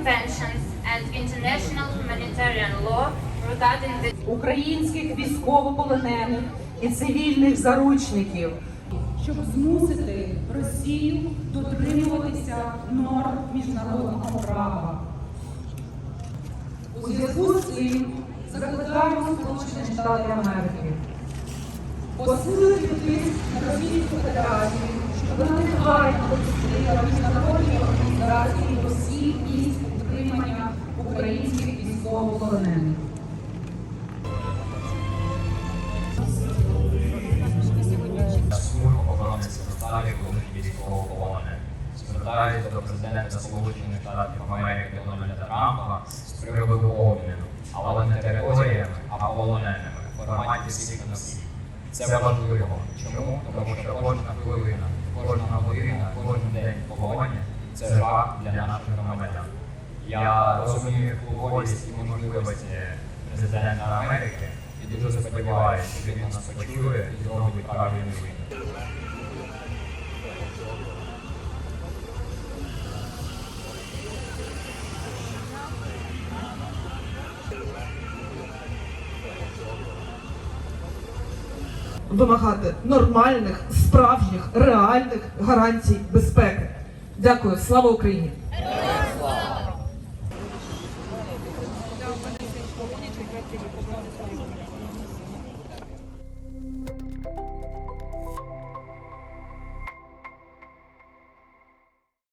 conventions and international humanitarian law regarding the... українських військовополонених і цивільних заручників, щоб змусити Росію дотримуватися норм міжнародного права. У зв'язку з цим закликаємо Сполучені Штати Америки посилити тиск на Російську Федерацію, щоб вона негайно міжнародного військовополонених. Охорони Севастополя великих військовополонених. Звертаюся до президента Сполучених Штатів Америки Дональда Трампа з приводу обміну, але не територіями, а полоненими в форматі всіх на світ. Це важливо. Чому? Тому що кожна хвилина, кожна година, кожен день полоні це жах для наших громадян. Я розумію впливовість і можливості президента Америки і дуже сподіваюся, що він нас почує і зробить правильний вибір. вимагати нормальних, справжніх, реальних гарантій безпеки. Дякую, слава Україні! грати і побувати своїм.